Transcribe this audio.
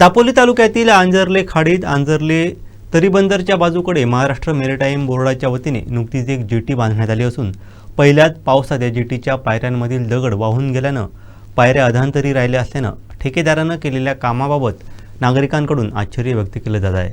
दापोली तालुक्यातील आंजर्ले खाडीत आंजर्ले तरीबंदरच्या बाजूकडे महाराष्ट्र मेरिटाईम बोर्डाच्या वतीने नुकतीच एक जेटी बांधण्यात आली असून पहिल्याच पावसात या जेटीच्या पायऱ्यांमधील दगड वाहून गेल्यानं पायऱ्या अधांतरी राहिल्या असल्यानं ठेकेदारानं केलेल्या कामाबाबत नागरिकांकडून आश्चर्य व्यक्त केलं जात आहे.